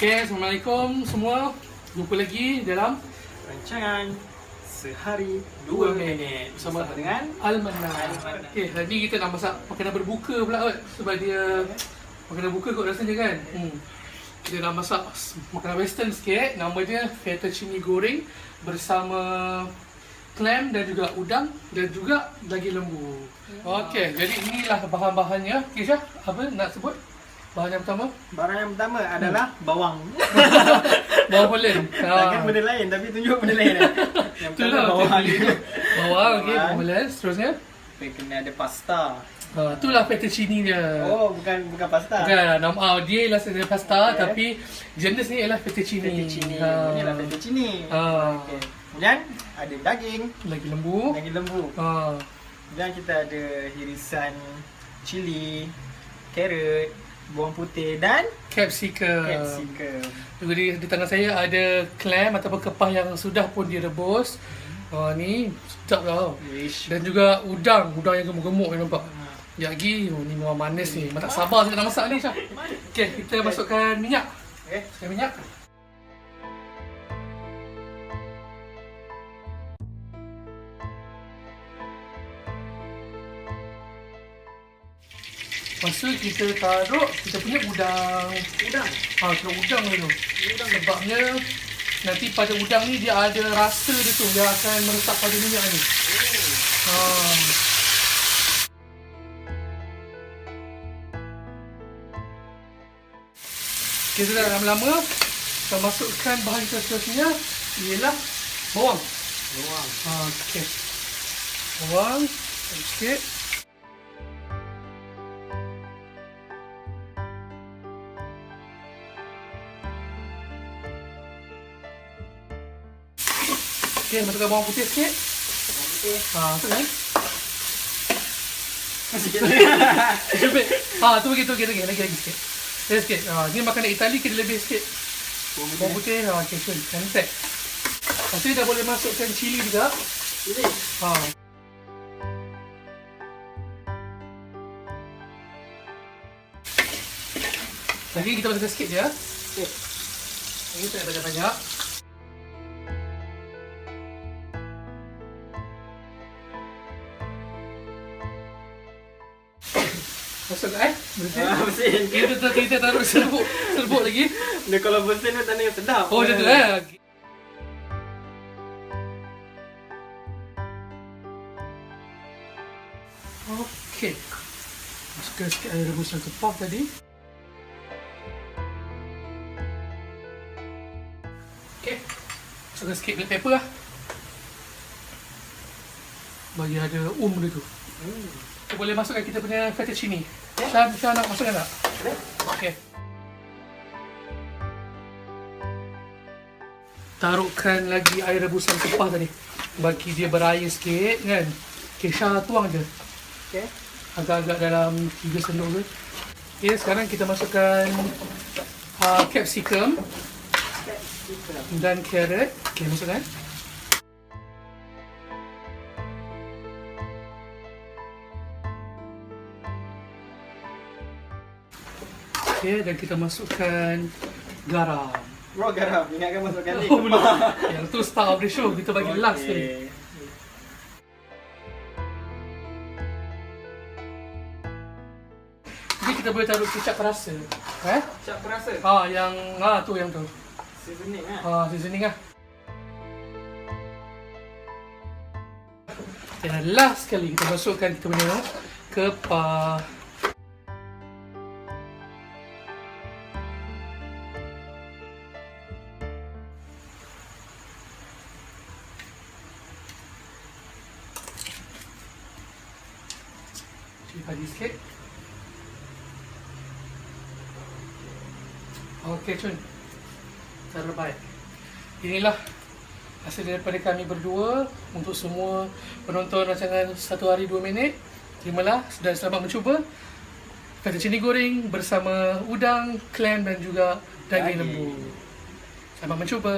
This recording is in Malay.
Okay, Assalamualaikum semua. Jumpa lagi dalam Rancangan Sehari Dua Minit Bersama Bersama dengan Almana. Almana. Okay, hari ni kita nak masak makanan berbuka pula kot. Sebab dia makanan buka kot rasanya kan. Hmm. Kita nak masak makanan western sikit. Nama dia fettuccine goreng bersama clam dan juga udang dan juga daging lembu. Okey, jadi inilah bahan-bahannya. Okay, Syah, apa nak sebut? Bahan yang pertama? Barang yang pertama adalah bawang Bawang Holland. Takkan benda lain tapi tunjuk benda lain eh. Yang pertama Itulah bawang okay. Bawang, okey, Bawang. Holland. Seterusnya, Kita kena ada pasta uh, itulah fettuccine dia. Oh bukan bukan pasta Bukan, nama oh, dia ialah sebenarnya pasta Okay. tapi jenis ni ialah fettuccine. Fettuccine Ha. Ini lah fettuccine Ah. okay. Kemudian ada daging Lagi lembu. Daging lembu Ha. Dan kita ada irisan cili Carrot Bawang putih dan Capsicum. capsicum Jadi di tangan saya ada clam ataupun kepah yang sudah pun direbus. Uh, ni sedap tau. Dan juga udang, udang yang gemuk-gemuk ni nampak. Ya lagi, oh, ni memang manis ni. Memang tak sabar saya nak masak ni Syah. Okey, kita masukkan minyak. Masukkan minyak. Lepas tu kita taruh kita punya udang. Udang Ha, taruh udang dulu. Sebabnya nanti pada udang ni dia ada rasa dia tu dia akan meresap pada minyak ni. Ha. Kita dah lama-lama kita masukkan bahan seterusnya ialah bawang. Bawang Ha, okey. Bawang sikit. Okey, masukkan bawang putih sikit. Bawang putih Ha, masukkan. Sikit Cepet. Ha, tu begitu okey lagi lagi lagi sikit. Lagi sikit. Ha, ni makanan Itali kena lebih sikit. Bawang putih ha, okey sure. Cantik. Lepas tu dah boleh masukkan cili juga. Cili Ha. Lagi kita masukkan sikit je. Okay Ini tak banyak-banyak. Masuk eh? Bersih. Ah, bersin Kita, kita, kita taruh serbuk, serbuk lagi. Dia kalau bersin tu tanda yang sedap Oh, macam tu eh? Okey. Masukkan sikit air rebusan kepah tadi. Okey. Masukkan sikit black pepper lah. Bagi ada um dia tu. Hmm. Kita boleh masukkan kita punya fettuccine. Syah, Syah nak tak? Boleh? Okey. Taruhkan lagi air rebusan kepah tadi. Bagi dia berair sikit kan. Okey, Syah tuang je. Okay Agak-agak dalam 3 sendok ke. Okey, sekarang kita masukkan uh, capsicum dan carrot. Okey, masukkan. Okey, dan kita masukkan garam. Raw garam Ingatkan masukkan ni Oh, belum. Yang tu star of the show. Kita bagi last sekali. Okay. Jadi kita boleh taruh kecap perasa. Eh? Cap perasa Ha, yang ha tu yang tu. Seasoning lah Ha, seasoning lah. Dan last sekali kita masukkan kita punya kepah. Padi sikit. Okey, Cun. Terbaik. Inilah hasil daripada kami berdua untuk semua penonton rancangan satu hari dua minit. Terimalah dan selamat mencuba fettuccine goreng bersama udang, clam dan juga Daging. lembu. Selamat mencuba.